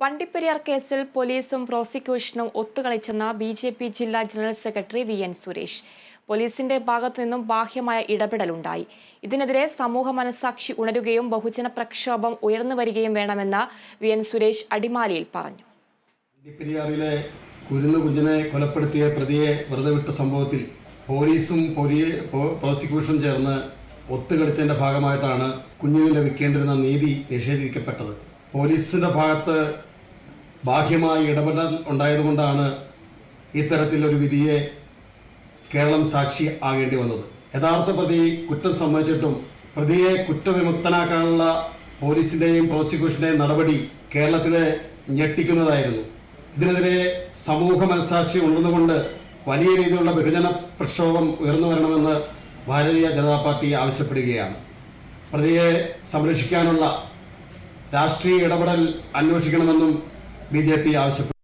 വണ്ടിപ്പെരിയാർ കേസിൽ പോലീസും പ്രോസിക്യൂഷനും ഒത്തുകളിച്ചെന്ന ബി ജെ പി ജില്ലാ general secretary V N Suresh. പോലീസിന്റെ ഭാഗത്തു നിന്നും ബാഹ്യമായ ഇടപെടലുണ്ടായി. ഇതിനെതിരെ സമൂഹ മനസാക്ഷി ഉണരുകയും ബഹുജന പ്രക്ഷോഭം ഉയർന്നു വരികയും വേണമെന്ന് വി എൻ സുരേഷ് അടിമാലിയിൽ പറഞ്ഞു. വണ്ടിപ്പെരിയാറിലെ കുരുന്ന് കൊലപ്പെടുത്തിയ പ്രതിയെ വെറുതെ വിട്ട സംഭവത്തിൽ പോലീസും പ്രോസിക്യൂഷനും ചേർന്ന് ഒത്തുകളിച്ചതിന്റെ ഭാഗമായിട്ടാണ് കുഞ്ഞിന് ലഭിക്കേണ്ടിരുന്ന നീതി നിഷേധിക്കപ്പെട്ടത്. പോലീസിന്റെ ഭാഗത്ത് ബാഹ്യമായ ഇടപെടൽ ഉണ്ടായതുകൊണ്ടാണ് ഇത്തരത്തിലൊരു വിധിയെ കേരളം സാക്ഷി ആകേണ്ടി വന്നത്. യഥാർത്ഥ പ്രതി കുറ്റം സമ്മതിച്ചിട്ടും പ്രതിയെ കുറ്റവിമുക്തനാക്കാനുള്ള പോലീസിന്റെയും പ്രോസിക്യൂഷന്റെയും നടപടി കേരളത്തിലെ ഞെട്ടിക്കുന്നതായിരുന്നു. ഇതിനെതിരെ സമൂഹ മനസാക്ഷി ഉണർന്നുകൊണ്ട് വലിയ രീതിയിലുള്ള ബഹുജന പ്രക്ഷോഭം ഉയർന്നു വരണമെന്ന് ഭാരതീയ ജനതാ പാർട്ടി ആവശ്യപ്പെടുകയാണ്. പ്രതിയെ സംരക്ഷിക്കാനുള്ള രാഷ്ട്രീയ ഇടപെടൽ അന്വേഷിക്കണമെന്നും ബി ജെ പി ആവശ്യപ്പെട്ടു